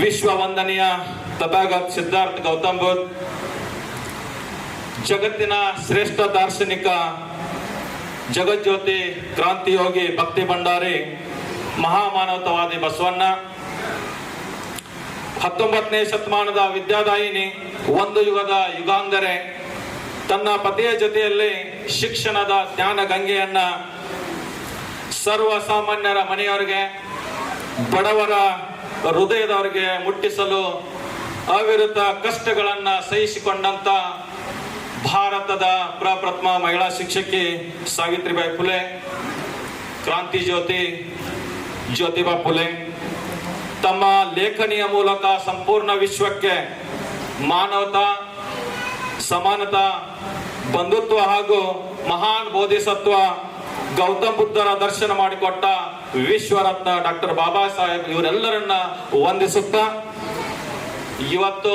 ವಿಶ್ವ ವಂದನೀಯ ತಥಾಗತ್ ಸಿದ್ಧಾರ್ಥ ಗೌತಮ್ ಬುದ್ಧ, ಜಗತ್ತಿನ ಶ್ರೇಷ್ಠ ದಾರ್ಶನಿಕ ಜಗಜ್ಯೋತಿ ಕ್ರಾಂತಿಯೋಗಿ ಭಕ್ತಿ ಭಂಡಾರಿ ಮಹಾಮಾನವತವಾದಿ ಬಸವಣ್ಣ, ಹತ್ತೊಂಬತ್ತನೇ ಶತಮಾನದ ವಿದ್ಯಾದಾಯಿನಿ, ಒಂದು ಯುಗದ ಯುಗಾಂಧರೆ, ತನ್ನ ಪತಿಯ ಜೊತೆಯಲ್ಲಿ ಶಿಕ್ಷಣದ ಜ್ಞಾನ ಗಂಗೆಯನ್ನ ಸರ್ವಸಾಮಾನ್ಯರ ಮನೆಯವರಿಗೆ, ಬಡವರ ಹೃದಯದವರಿಗೆ ಮುಟ್ಟಿಸಲು ಅವಿರುದ್ಧ ಕಷ್ಟಗಳನ್ನ ಸಹಿಸಿಕೊಂಡಂತ ಭಾರತದ ಪ್ರಪ್ರಥಮ ಮಹಿಳಾ ಶಿಕ್ಷಕಿ ಸಾವಿತ್ರಿಬಾಯಿ ಫುಲೆ, ಕ್ರಾಂತಿ ಜ್ಯೋತಿ, ಜ್ಯೋತಿಬಾ ಫುಲೆ. ತಮ್ಮ ಲೇಖನಿಯ ಮೂಲಕ ಸಂಪೂರ್ಣ ವಿಶ್ವಕ್ಕೆ ಮಾನವತಾ, ಸಮಾನತಾ, ಬಂಧುತ್ವ ಹಾಗೂ ಮಹಾನ್ ಬೋಧಿಸತ್ವ ಗೌತಮ್ ಬುದ್ಧರ ದರ್ಶನ ಮಾಡಿಕೊಟ್ಟ ವಿಶ್ವರತ್ನ ಡಾಕ್ಟರ್ ಬಾಬಾ ಸಾಹೇಬ್ ಇವರೆಲ್ಲರನ್ನ ವಂದಿಸುತ್ತಾ ಇವತ್ತು